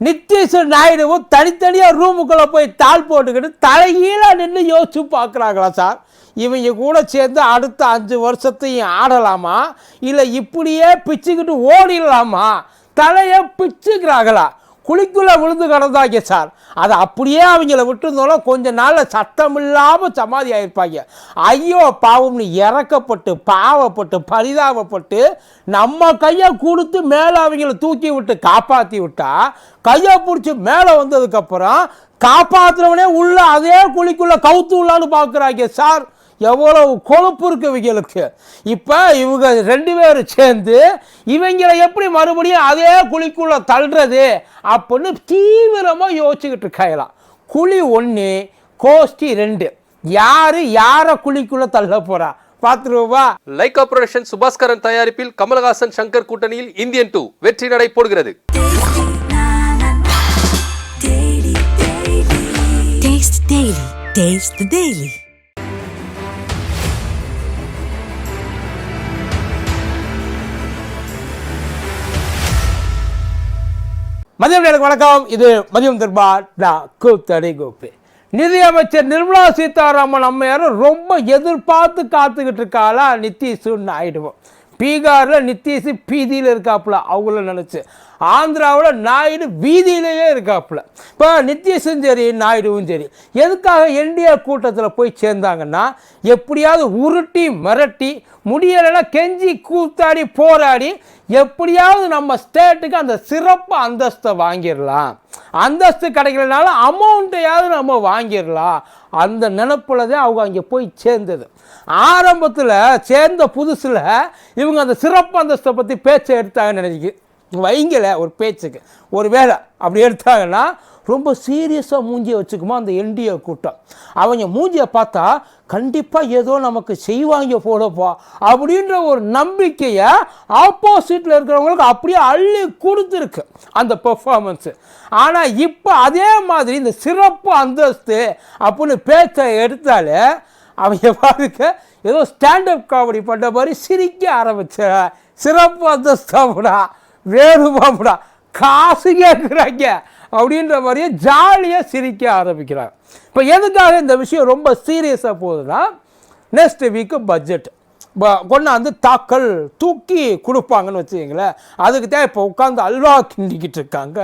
நித்தீஸ்வர் நாயுடுவும் தனித்தனியாக ரூமுக்குள்ளே போய் தாள் போட்டுக்கிட்டு தலைகீழாக நின்று யோசிச்சு பார்க்குறாங்களா சார்? இவங்க கூட சேர்ந்து அடுத்த அஞ்சு வருஷத்தையும் ஆடலாமா? இல்லை இப்படியே பிச்சுக்கிட்டு ஓடிடலாமா? தலையை பிச்சுக்கிறாங்களா? குழிக்குள்ளே விழுந்து கிடந்தாங்க சார். அதை அப்படியே அவங்கள விட்டுருந்தோம்னா கொஞ்ச நாளில் சத்தம் இல்லாமல் சமாதி ஆகிருப்பாங்க ஐயோ பாவம்னு இறக்கப்பட்டு பாவப்பட்டு பரிதாபப்பட்டு நம்ம கையை கொடுத்து மேலே அவங்கள தூக்கி விட்டு காப்பாற்றி விட்டா கையை பிடிச்சி மேலே வந்ததுக்கப்புறம் காப்பாற்றுறவனே உள்ள அதே குழிக்குள்ளே கவுத்து உள்ளான்னு பார்க்குறாங்க சார். எவ்வளவு கொழுப்பு இருக்கு இவங்களுக்கு? இப்போ இவங்க ரெண்டு பேரும் சேர்ந்து இவங்களை எப்படி மறுபடியும் அதே குழிக்குள்ள தள்ளுறது அப்படின்னு தீவிரமாக யோசிச்சுக்கிட்டு இருக்காங்களாம் குழி ஒன்று கோஷ்டி ரெண்டு. யாரு யாரை குழிக்குள்ள தள்ள போறா? பார்த்துருவா லைகா புரொடக்ஷன் சுபாஸ்கரன் தயாரிப்பில் கமலஹாசன் சங்கர் கூட்டணியில் இந்தியன் டூ வெற்றி நடை போடுகிறது. Taste the Daily. மதியம் வணக்கம். இது மதியம் தர்பார் நான் கூத்தடி கோப்பி நிதியமைச்சர் நிர்மலா சீதாராமன் அம்மையாரும் ரொம்ப எதிர்பார்த்து காத்துக்கிட்டு இருக்காளா நிதிஷுன்னு ஆயிடுவோம். பீகாரில் நிதிஷ் பீதியில் இருக்காப்புல அவங்கள நினச்சி. ஆந்திராவில் நாயுடு வீதியிலேயே இருக்காப்புல. இப்போ நித்தீஷும் சரி நாயுடுவும் சரி எதுக்காக என்டிஏ கூட்டத்தில் போய் சேர்ந்தாங்கன்னா எப்படியாவது உருட்டி மிரட்டி முடியலைன்னா கெஞ்சி கூத்தாடி போராடி எப்படியாவது நம்ம ஸ்டேட்டுக்கு அந்த சிறப்பு அந்தஸ்தை வாங்கிடலாம். அந்தஸ்து கிடைக்கலனாலும் அமௌண்ட்டையாவது நம்ம வாங்கிடலாம். அந்த நினப்பில் தான் அவங்க அங்கே போய் சேர்ந்தது. ஆரம்பத்தில் சேர்ந்த புதுசில் இவங்க அந்த சிறப்பு அந்தஸ்தை பற்றி பேச்சை எடுத்தாங்கன்னு நினைக்கி வைங்கல ஒரு பேச்சுக்கு. ஒரு வேளை அப்படி எடுத்தாங்கன்னா ரொம்ப சீரியஸாக மூஞ்சியை வச்சுக்குமா அந்த என்டிஏ கூட்டம். அவங்க மூஞ்சியை பார்த்தா கண்டிப்பாக ஏதோ நமக்கு செய்வாங்க போலப்பா அப்படின்ற ஒரு நம்பிக்கையை ஆப்போசிட்டில் இருக்கிறவங்களுக்கு அப்படியே அள்ளி கொடுத்துருக்கு அந்த பெர்ஃபார்மன்ஸு ஆனால் இப்போ அதே மாதிரி இந்த சிறப்பு அந்தஸ்து அப்படின்னு பேச்சை எடுத்தாலே அவங்க பாருங்க ஏதோ ஸ்டாண்டப் காமெடி பண்ண மாதிரி சிரிக்க ஆரம்பிச்ச சிறப்பு அந்தஸ்தாமுடா வேணுமாமுடா காசு கேட்குறாங்க அப்படின்ற மாதிரியே ஜாலியாக சிரிக்க ஆரம்பிக்கிறாங்க. இப்போ எதுக்காக இந்த விஷயம் ரொம்ப சீரியஸாக போகுதுன்னா நெக்ஸ்ட் வீக்கு பட்ஜெட் கொண்டாந்து தாக்கல் தூக்கி கொடுப்பாங்கன்னு வச்சுக்கிங்களேன். அதுக்கு தான் இப்போ உட்காந்து அல்வா கிண்டிக்கிட்டு இருக்காங்க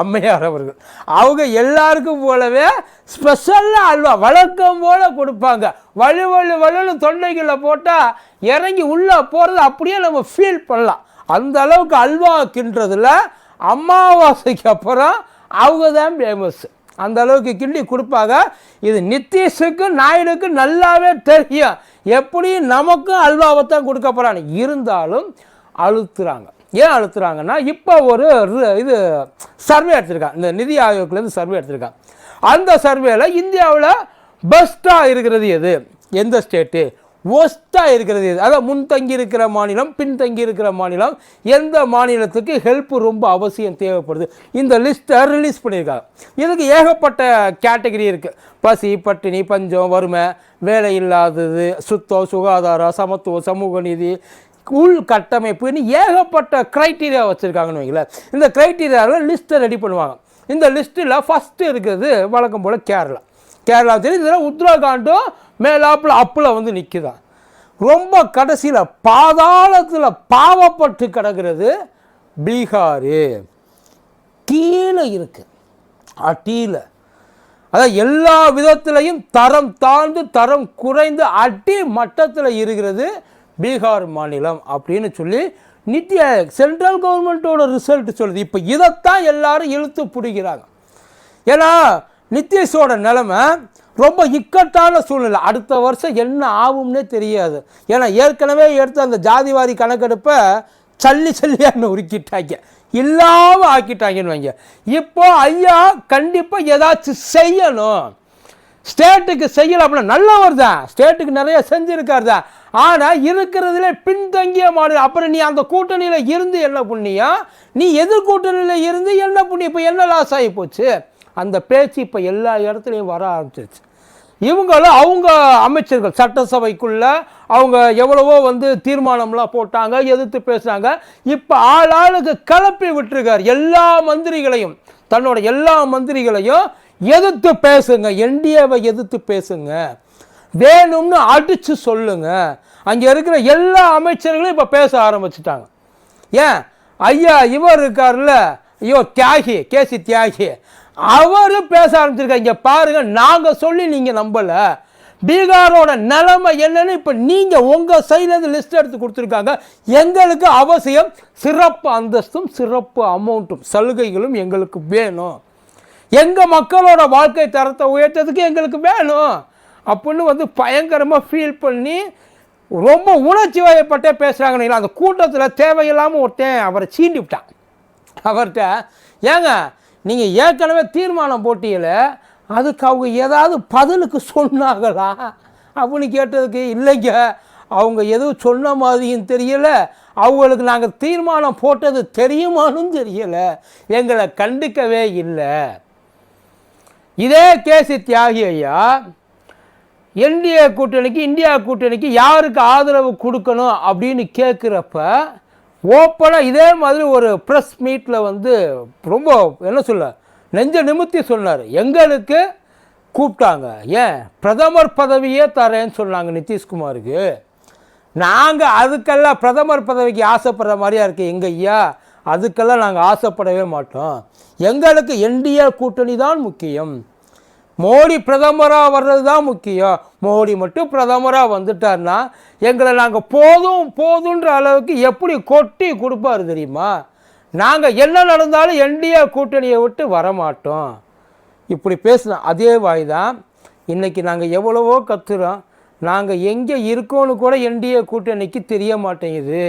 அம்மையார் அவர்கள். அவங்க எல்லாருக்கும் போலவே ஸ்பெஷலாக அல்வா வழக்கம் போல் கொடுப்பாங்க. வலு வலு வலுன்னு தொண்டைகளில் போட்டால் இறங்கி உள்ளே போகிறது அப்படியே நம்ம ஃபீல் பண்ணலாம். அந்த அளவுக்கு அல்வா கிண்டுறதுல அமாவாசைக்கு அப்புறம் அவங்க தான் ஃபேமஸ் அந்த அளவுக்கு கிண்டி கொடுப்பாங்க. இது நிதிஷுக்கு நாயுடுக்கு நல்லாவே தெரியும். எப்படியும் நமக்கும் அல்வாவை தான் கொடுக்க போகிறாங்க இருந்தாலும் அழுத்துறாங்க. ஏன் அழுத்துறாங்கன்னா இப்போ ஒரு ரு- இது சர்வே எடுத்திருக்கான் இந்த நிதி ஆயோக்லேருந்து சர்வே எடுத்திருக்கான் அந்த சர்வேல இந்தியாவில் பெஸ்ட்டாக இருக்கிறது எது? எந்த ஸ்டேட்டு ஒஸ்ட்டாக இருக்கிறது அதாவது முன்தங்கி இருக்கிற மாநிலம் பின்தங்கி இருக்கிற மாநிலம் எந்த மாநிலத்துக்கு ஹெல்ப் ரொம்ப அவசியம் தேவைப்படுது. இந்த லிஸ்ட்டை ரிலீஸ் பண்ணியிருக்காங்க. இதுக்கு ஏகப்பட்ட கேட்டகரி இருக்குது பசி பட்டினி பஞ்சம் வறுமை வேலை இல்லாதது சுத்தம் சுகாதாரம் சமத்துவம் சமூக நீதி உள் கட்டமைப்புன்னு ஏகப்பட்ட க்ரைட்டீரியா வச்சுருக்காங்கன்னு வைங்களேன். இந்த க்ரைட்டீரியாவில் லிஸ்ட்டை ரெடி பண்ணுவாங்க. இந்த லிஸ்ட்டில் ஃபஸ்ட்டு இருக்கிறது வழக்கம் போல் கேரளா. கேரளா சரி இதில் உத்தரகாண்டும் மேலாப்பில் அப்பில் வந்து நிற்குதான் ரொம்ப கடைசியில் பாதாளத்தில் பாவப்பட்டு கிடக்கிறது பீகாரு. கீழே இருக்கு. அட்டியில் அதான் எல்லா விதத்திலையும் தரம் தாழ்ந்து தரம் குறைந்து அடி மட்டத்தில் இருக்கிறது பீகார் மாநிலம் அப்படின்னு சொல்லி நித்தி சென்ட்ரல் கவர்மெண்ட்டோட ரிசல்ட் சொல்லுது. இப்போ இதைத்தான் எல்லாரும் இழுத்து பிடிக்கிறாங்க. ஏன்னா நிதிஷோட நிலமை ரொம்ப இக்கட்டான சூழ்நிலை. அடுத்த வருஷம் என்ன ஆகும்னே தெரியாது. ஏன்னா ஏற்கனவே எடுத்த அந்த ஜாதிவாரி கணக்கெடுப்பை சல்லி சல்லியான்னு உருக்கிட்டாங்க. இல்லாமல் ஆக்கிட்டாங்கன்னு வைங்க. இப்போ ஐயா கண்டிப்பாக ஏதாச்சும் செய்யணும். ஸ்டேட்டுக்கு செய்யலை அப்படின்னா நல்லவர் தான். ஸ்டேட்டுக்கு நிறைய செஞ்சிருக்காரு தான். ஆனால் இருக்கிறதுல பின்தங்கிய மாநிலம் அப்புறம் நீ அந்த கூட்டணியில் இருந்து என்ன புண்ணியம்? நீ எதிர் கூட்டணியில் இருந்து என்ன புண்ணியம்? இப்போ என்ன லாஸ் ஆகி போச்சு? அந்த பேச்சு இப்போ எல்லா இடத்துலையும் வர ஆரம்பிச்சிருச்சு. இவங்களும் அவங்க அமைச்சர்கள் சட்டசபைக்குள்ளே அவங்க எவ்வளவோ வந்து தீர்மானம்லாம் போட்டாங்க எதிர்த்து பேசுகிறாங்க இப்போ ஆளாளுக்கு கிளப்பி விட்டுருக்கார். எல்லா மந்திரிகளையும் தன்னோட எல்லா மந்திரிகளையும் எதிர்த்து பேசுங்க என்டிஏவை எதிர்த்து பேசுங்க. வேணும்னு அடித்து சொல்லுங்க. அங்கே இருக்கிற எல்லா அமைச்சர்களும் இப்போ பேச ஆரம்பிச்சிட்டாங்க. ஏன்? ஐயா இவர் இருக்கார்ல ஐயோ தியாகி கேசி தியாகி. அவரும் பேச ஆரம்பிச்சிருக்காங்க இங்கே பாருங்கள் நாங்கள் சொல்லி நீங்கள் நம்பலை. பீகாரோட நிலைமை என்னன்னு இப்போ நீங்கள் உங்கள் சைட்லேருந்து லிஸ்ட் எடுத்து கொடுத்துருக்காங்க. எங்களுக்கு அவசியம் சிறப்பு அந்தஸ்தும் சிறப்பு அமௌண்ட்டும் சலுகைகளும் எங்களுக்கு வேணும். எங்கள் மக்களோட வாழ்க்கை தரத்தை உயர்த்ததுக்கு எங்களுக்கு வேணும். அப்படின்னு வந்து பயங்கரமாக ஃபீல் பண்ணி ரொம்ப உணர்ச்சி வயப்பட்டே பேசுகிறாங்க அந்த கூட்டத்தில் தேவையில்லாமல் ஒருத்தன் அவரை சீண்டி விட்டான். அவர்கிட்ட ஏங்க நீங்கள் ஏற்கனவே தீர்மானம் போட்டியில் அதுக்கு அவங்க ஏதாவது பதிலுக்கு சொன்னாங்களா? அப்படின்னு கேட்டதுக்கு இல்லைங்க. அவங்க எதுவும் சொன்ன மாதிரியும் தெரியல. அவங்களுக்கு நாங்கள் தீர்மானம் போட்டது தெரியுமானும் தெரியலை. எங்களை கண்டுக்கவே இல்லை. இதே கேசி தியாகி ஐயா என்டிஏ கூட்டணிக்கு இந்தியா கூட்டணிக்கு யாருக்கு ஆதரவு கொடுக்கணும் அப்படின்னு கேட்குறப்ப ஓப்பனாக இதே மாதிரி ஒரு ப்ரெஸ் மீட்டில் வந்து ரொம்ப என்ன சொல்ல நெஞ்ச நிமித்தி சொன்னார். எங்களுக்கு கூப்பிட்டாங்க. ஏன்? பிரதமர் பதவியே தரேன்னு சொன்னாங்க நிதிஷ்குமாருக்கு. நாங்கள் அதுக்கெல்லாம் பிரதமர் பதவிக்கு ஆசைப்படுற மாதிரியா இருக்குது எங்கள் ஐயா அதுக்கெல்லாம் நாங்கள் ஆசைப்படவே மாட்டோம். எங்களுக்கு என்டிஏ கூட்டணி தான் முக்கியம். மோடி பிரதமராக வர்றது தான் முக்கியம். மோடி மட்டும் பிரதமராக வந்துட்டார்னா எங்களை நாங்கள் போதும் போதுன்ற அளவுக்கு எப்படி கொட்டி கொடுப்பாரு தெரியுமா? நாங்கள் என்ன நடந்தாலும் என்டிஏ கூட்டணியை விட்டு வரமாட்டோம். இப்படி பேசினா அதே வாய் தான் இன்றைக்கி நாங்கள் எவ்வளவோ கத்துறோம். நாங்கள் எங்கே இருக்கோன்னு கூட என்டிஏ கூட்டணிக்கு தெரிய மாட்டேங்குது.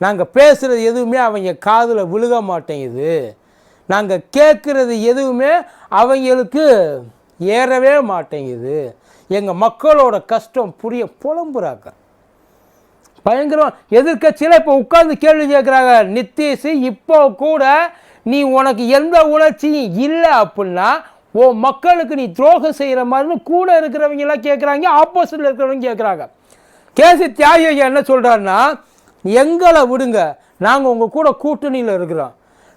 நாங்கள் பேசுகிறது எதுவுமே அவங்க காதில் விழுக மாட்டேங்குது. நாங்கள் கேட்குறது எதுவுமே அவங்களுக்கு ஏறவே மாட்டேங்குது. எங்கள் மக்களோட கஷ்டம் புரிய புலம்புறாங்க. பயங்கரம் எதிர்கட்சியில் இப்போ உட்கார்ந்து கேள்வி கேட்குறாங்க நித்தீஷ் இப்போ கூட நீ உனக்கு எந்த உணர்ச்சியும் இல்லை அப்படின்னா ஓ மக்களுக்கு நீ துரோகம் செய்கிற மாதிரின்னு கூட இருக்கிறவங்க எல்லாம் கேட்குறாங்க ஆப்போசிட்டில் இருக்கிறவங்க கேட்குறாங்க கேசி தியாகி என்ன சொல்கிறாருன்னா எங்களை விடுங்க நாங்கள் உங்கள் கூட கூட்டணியில் இருக்கிறோம்.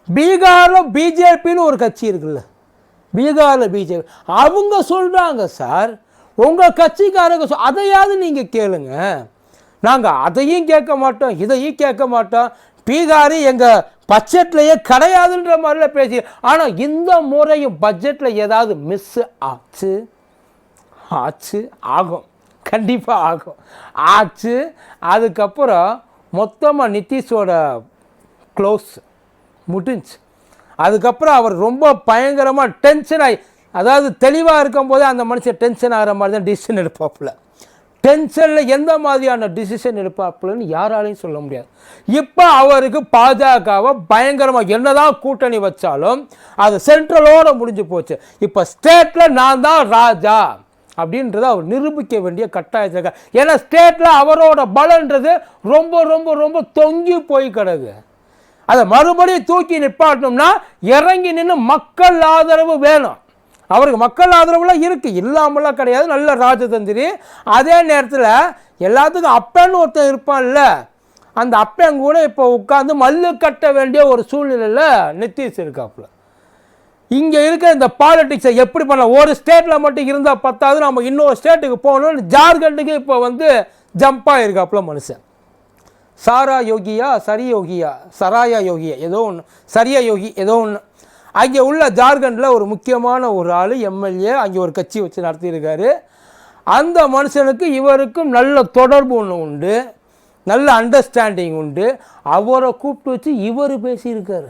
பீகாரில் பிஜேபின்னு ஒரு கட்சி இருக்குல்ல. பீகாரில் பிஜேபி அவங்க சொல்கிறாங்க சார் உங்கள் கட்சிக்காரங்க சொ அதையாவது நீங்கள் கேளுங்க. நாங்கள் அதையும் கேட்க மாட்டோம் இதையும் கேட்க மாட்டோம். பீகாரி எங்கள் பட்ஜெட்லேயே கிடையாதுன்ற மாதிரிலாம் பேசி ஆனால் இந்த முறையும் பட்ஜெட்டில் ஏதாவது மிஸ்ஸு ஆச்சு? ஆச்சு ஆகும். கண்டிப்பாக ஆகும். ஆச்சு. அதுக்கப்புறம் மொத்தமாக நிதிஷோட க்ளோஸ் முடிஞ்சு. அதுக்கப்புறம் அவர் ரொம்ப பயங்கரமாக டென்ஷன் ஆகி அதாவது தெளிவாக இருக்கும்போதே அந்த மனுஷன் டென்ஷன் ஆகிற மாதிரி தான் டிசிஷன் எடுப்பாப்புல. டென்ஷனில் எந்த மாதிரியான டிசிஷன் எடுப்பாப்புலன்னு யாராலையும் சொல்ல முடியாது. இப்போ அவருக்கு பாஜகவை பயங்கரமாக என்னதான் கூட்டணி வச்சாலும் அது சென்ட்ரலோட முடிஞ்சு போச்சு. இப்போ ஸ்டேட்டில் நான் தான் ராஜா அப்படின்றத அவர் நிரூபிக்க வேண்டிய கட்டாயத்தில் இருக்கார். ஏன்னா ஸ்டேட்டில் அவரோட பலன்றது ரொம்ப ரொம்ப ரொம்ப தொங்கி போய் கிடக்கு. அதை மறுபடியும் தூக்கி நிப்பாட்டணும்னா இறங்கி நின்று மக்கள் ஆதரவு வேணும். அவருக்கு மக்கள் ஆதரவுலாம் இருக்குது இல்லாமலாம் கிடையாது. நல்ல ராஜதந்திரி. அதே நேரத்தில் எல்லாத்துக்கும் அப்பன்னு ஒருத்தன் இருப்பான்ல. அந்த அப்பன் கூட இப்போ உட்காந்து மல்லு கட்ட வேண்டிய ஒரு சூழ்நிலையில் நிதிஷ் இருக்காப்புல. இங்கே இருக்கிற இந்த பாலிட்டிக்ஸை எப்படி பண்ண ஒரு ஸ்டேட்டில் மட்டும் இருந்தால் பத்தாது. நம்ம இன்னொரு ஸ்டேட்டுக்கு போகணும்னு ஜார்க்கண்டுக்கு இப்போ வந்து ஜம்ப் ஆகிருக்காப்புல மனுஷன். சாரா யோகியா சரி யோகியா சராயா யோகியா ஏதோ ஒன்று சரியா யோகி ஏதோ ஒன்று அங்கே உள்ள ஜார்க்கண்டில் ஒரு முக்கியமான ஒரு ஆள் எம்எல்ஏ அங்கே ஒரு கட்சி வச்சு நடத்தியிருக்காரு. அந்த மனுஷனுக்கு இவருக்கும் நல்ல தொடர்பு ஒன்று உண்டு. நல்ல அண்டர்ஸ்டாண்டிங் உண்டு. அவரை கூப்பிட்டு வச்சு இவர் பேசியிருக்காரு.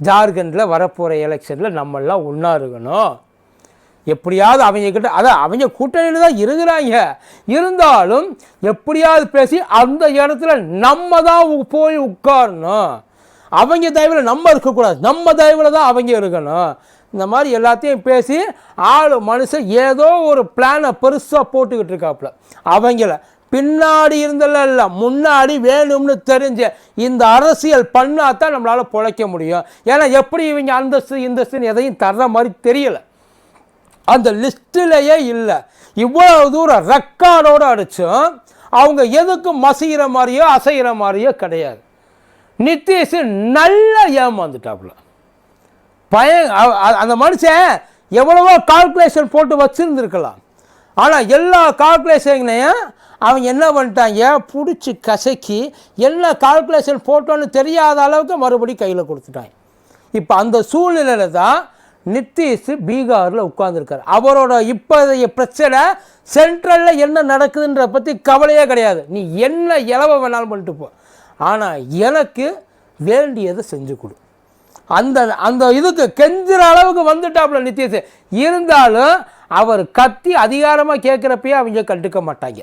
ஜார்க்கண்டில் வரப்போகிற எலெக்ஷனில் நம்மெல்லாம் ஒன்றா இருக்கணும். எப்படியாவது அவங்க கிட்ட அதான் அவங்க கூட்டணியில் தான் இருக்கிறாங்க. இருந்தாலும் எப்படியாவது பேசி அந்த இடத்துல நம்ம தான் போய் உட்காரணும். அவங்க தயவில் நம்ம இருக்கக்கூடாது. நம்ம தயவில் தான் அவங்க இருக்கணும். இந்த மாதிரி எல்லாத்தையும் பேசி ஆள் மனுஷன் ஏதோ ஒரு பிளானை பெருசாக போட்டுக்கிட்டு இருக்காப்புல. அவங்கள பின்னாடி இருந்தல இல்லை முன்னாடி வேணும்னு தெரிஞ்ச இந்த அரசியல் பண்ணாதான் நம்மளால் பிழைக்க முடியும். ஏன்னா எப்படி இவங்க அந்தஸ்து இந்தஸ்துன்னு எதையும் தர்ற மாதிரி தெரியலை. அந்த லிஸ்ட்டிலேயே இல்லை. இவ்வளவு தூரம் ரெக்கார்டோடு அடித்தும் அவங்க எதுக்கும் மசிகிற மாதிரியோ அசைகிற மாதிரியோ கிடையாது. நிதிஷ் நல்லா ஏமாந்துட்டாப்புல. பய அந்த மனுஷன் எவ்வளவோ கால்குலேஷன் போட்டு வச்சுருந்துருக்கலாம். ஆனால் எல்லா கால்குலேஷனையும் அவன் என்ன பண்ணிட்டாங்க பிடிச்சி கசக்கி எல்லா கால்குலேஷன் போட்டோன்னு தெரியாத அளவுக்கு மறுபடி கையில் கொடுத்துட்டாங்க இப்போ அந்த சூழ்நிலையில தான் நிதிஷ் பீகாரில் உட்கார்ந்துருக்கார். அவரோட இப்போதைய பிரச்சனை சென்ட்ரலில் என்ன நடக்குதுன்ற பற்றி கவலையே கிடையாது. நீ என்ன இலவ வேணாலும் பண்ணிட்டு போ. ஆனால் எனக்கு வேண்டியதை செஞ்சு கொடு. அந்த அந்த இதுக்கு கெஞ்சுற அளவுக்கு வந்துட்டாப்புல நிதிஷ் இருந்தாலும் அவர் கத்தி அதிகாரமாக கேட்குறப்பயே அவங்க கண்டுக்க மாட்டாங்க.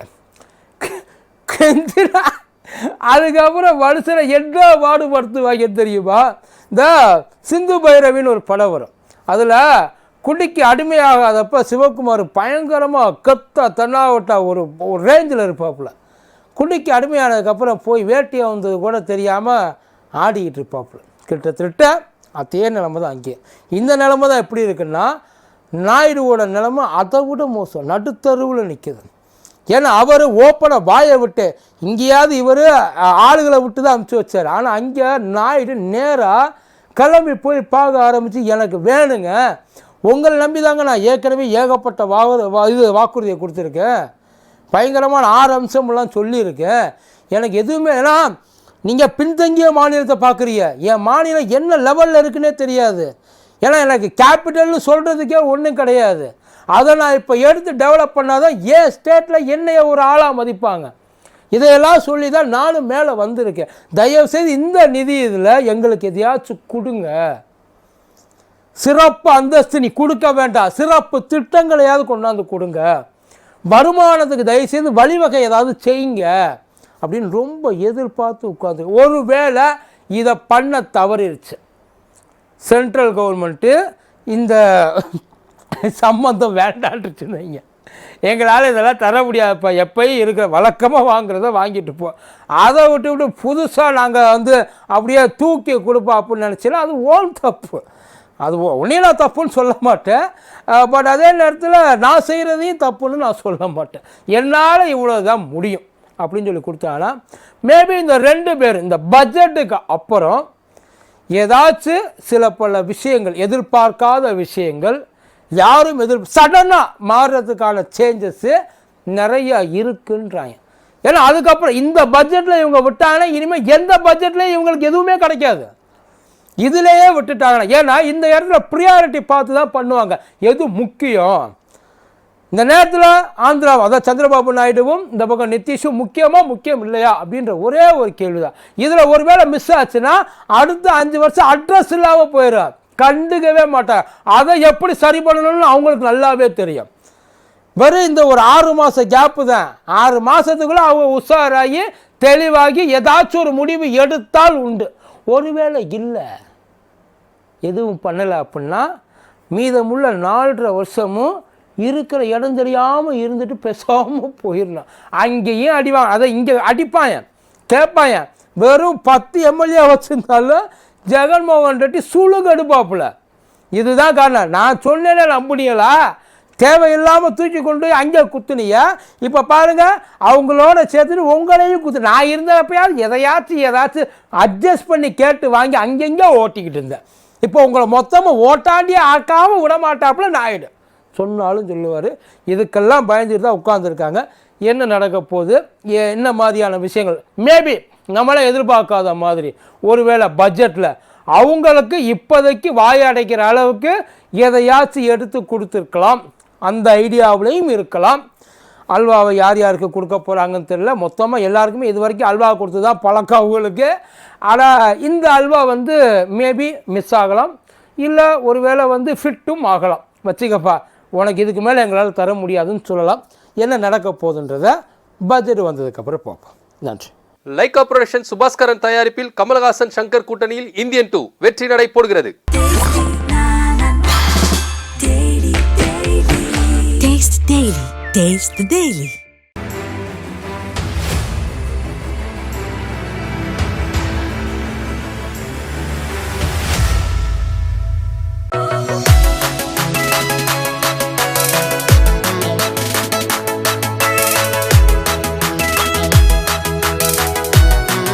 கெஞ்சிரா அதுக்கப்புறம் மனுஷனை என்ன பாடுபடுத்துவாங்க தெரியுமா? இந்த சிந்து பைரவின்னு ஒரு படம் வரும். அதில் குடிக்கு அடிமையாகாதப்ப சிவகுமார் பயங்கரமாக கத்த தன்னாவட்டா ஒரு ஒரு ரேஞ்சில் இருப்பாப்புல. குடிக்கு அடிமையானதுக்கப்புறம் போய் வேட்டியை வந்தது கூட தெரியாமல் ஆடிக்கிட்டு இருப்பாப்புல. கிட்டத்தட்ட அதே நிலமை தான் அங்கேயே இந்த நிலமை தான் எப்படி இருக்குன்னா நாயுடுவோட நிலமை அதை விட மோசம். நடுத்தருவில் நிற்குது ஏன்னா அவர் ஓப்பனாக வாயை விட்டு இங்கேயாவது இவர் ஆளுகளை விட்டு தான் அனுப்பிச்சி வச்சார். ஆனால் அங்கே நாயுடு நேராக கிளம்பி போய் பார்க்க ஆரம்பித்து எனக்கு வேணுங்க. உங்களை நம்பி தாங்க நான் ஏற்கனவே ஏகப்பட்ட வாக்கு வா- இது வாக்குறுதியை கொடுத்துருக்கேன். பயங்கரமான ஆறு அம்சம்லாம் சொல்லியிருக்கேன். எனக்கு எதுவுமே ஏன்னா நீங்கள் பின்தங்கிய மாநிலத்தை பார்க்குறீங்க. என் மாநிலம் என்ன லெவலில் இருக்குன்னே தெரியாது. ஏன்னா எனக்கு கேபிட்டல்னு சொல்கிறதுக்கே ஒன்றும் கிடையாது. அதை நான் இப்போ எடுத்து டெவலப் பண்ணாதான் ஏன் ஸ்டேட்டில் என்னைய ஒரு ஆளாக மதிப்பாங்க? இதையெல்லாம் சொல்லி தான் நானும் மேலே வந்திருக்கேன். தயவுசெய்து இந்த நிதி இதில் எங்களுக்கு எதையாச்சும் கொடுங்க. சிறப்பு அந்தஸ்து நீ கொடுக்க வேண்டாம். சிறப்பு திட்டங்களையாவது கொண்டாந்து கொடுங்க. வருமானத்துக்கு தயவுசெய்து வழிவகை ஏதாவது செய்யுங்க. அப்படின்னு ரொம்ப எதிர்பார்த்து உட்காந்து ஒருவேளை இதை பண்ண தவறிடுச்சு சென்ட்ரல் கவர்மெண்ட்டு இந்த சம்மந்தம் வேண்டான்ட்டுச்சுன்னு வைங்க எங்களால் இதெல்லாம் தர முடியாதுப்பா எப்பயும் இருக்கிற வழக்கமாக வாங்குறத வாங்கிட்டு போ. அதை விட்டு விட்டு புதுசாக நாங்கள் வந்து அப்படியே தூக்கி கொடுப்போம் அப்படின்னு நினச்சினா அது ஓல் தப்பு. அது உன்னையும் நான் தப்புன்னு சொல்ல மாட்டேன். பட் அதே நேரத்தில் நான் செய்கிறதையும் தப்புன்னு நான் சொல்ல மாட்டேன். என்னால் இவ்வளோ தான் முடியும் அப்படின்னு சொல்லி கொடுத்தாங்கன்னா மேபி இந்த ரெண்டு பேர் இந்த பட்ஜெட்டுக்கு அப்புறம் ஏதாச்சும் சில பல விஷயங்கள் எதிர்பார்க்காத விஷயங்கள் யாரும் எதிர்ப்பு சடனாக மாறுறதுக்கான சேஞ்சஸ்ஸு நிறையா இருக்குன்றாங்க. ஏன்னா அதுக்கப்புறம் இந்த பட்ஜெட்டில் இவங்க விட்டாங்கன்னா இனிமேல் எந்த பட்ஜெட்லேயும் இவங்களுக்கு எதுவுமே கிடைக்காது. இதிலேயே விட்டுட்டாங்கன்னா ஏன்னா இந்த இடத்துல ப்ரியாரிட்டி பார்த்து தான் பண்ணுவாங்க. எது முக்கியம்? இந்த நேரத்தில் ஆந்திரா அதாவது சந்திரபாபு நாயுடுவும் இந்த பக்கம் நிதிஷும் முக்கியமாக முக்கியம் இல்லையா? அப்படின்ற ஒரே ஒரு கேள்வி தான் இதில் ஒருவேளை மிஸ் ஆச்சுன்னா அடுத்த அஞ்சு வருஷம் அட்ரஸ் இல்லாமல் போயிடும் கண்டுக்கவே மாட்டாங்க அதை எப்படி சரி பண்ணணும்னு அவங்களுக்கு நல்லாவே தெரியும். வெறும் இந்த ஒரு ஆறு மாத கேப்பு தான். ஆறு மாதத்துக்குள்ளே அவங்க உஷாராகி தெளிவாகி ஏதாச்சும் ஒரு முடிவு எடுத்தால் உண்டு. ஒருவேளை இல்லை. எதுவும் பண்ணலை அப்படின்னா மீதமுள்ள நாலரை வருஷமும் இருக்கிற இடம் தெரியாமல் இருந்துட்டு பேசாமல் போயிடலாம் அங்கேயும் அடிவாங்க அதை இங்கே அடிப்பாயன் கேட்பாயன் வெறும் பத்து எம்எல்ஏ வச்சுருந்தாலும் ஜெகன்மோகன் ரெட்டி சுழுகு எடுப்பாப்புல இதுதான் காரணம். நான் சொன்னேனே நம்புனீங்களா? தேவையில்லாமல் தூக்கி கொண்டு போய் அங்கே குத்துனீங்க. இப்போ பாருங்க அவங்களோட சேர்த்துட்டு உங்களையும் குத்து. நான் இருந்தப்பயாவது எதையாச்சும் ஏதாச்சும் அட்ஜஸ்ட் பண்ணி கேட்டு வாங்கி அங்கெங்கே ஓட்டிக்கிட்டு இருந்தேன். இப்போ உங்களை மொத்தமாக ஓட்டாண்டியே ஆக்காமல் விட மாட்டாப்புல நாயுடு. சொன்னாலும் சொல்லுவார். இதுக்கெல்லாம் பயந்துட்டு தான் உட்காந்துருக்காங்க என்ன நடக்க போகுது? என்ன மாதிரியான விஷயங்கள்? மேபி நம்மளே எதிர்பார்க்காத மாதிரி. ஒருவேளை பட்ஜெட்டில் அவங்களுக்கு இப்போதைக்கு வாய் அடைக்கிற அளவுக்கு எதையாச்சும் எடுத்து கொடுத்துருக்கலாம். அந்த ஐடியாவிலையும் இருக்கலாம். அல்வாவை யார் யாருக்கு கொடுக்க போகிறாங்கன்னு தெரியல. மொத்தமாக எல்லாருக்குமே இது வரைக்கும் அல்வா கொடுத்து தான் பழக்கம் அவங்களுக்கு. ஆனால் இந்த அல்வா வந்து மேபி மிஸ் ஆகலாம். இல்லை ஒருவேளை வந்து ஃபிட்டும் ஆகலாம். வச்சுக்கப்பா உனக்கு இதுக்கு மேலே எங்களால் தர முடியாதுன்னு சொல்லலாம். என்ன நடக்க போகுதுன்றத பட்ஜெட் வந்ததுக்கப்புறம் பார்ப்போம் நன்றி லைகா புரொடக்ஷன் சுபாஸ்கரன் தயாரிப்பில் கமலஹாசன் சங்கர் கூட்டணியில் இந்தியன் டூ வெற்றி நடை போடுகிறது Taste the Daily. Taste the Daily.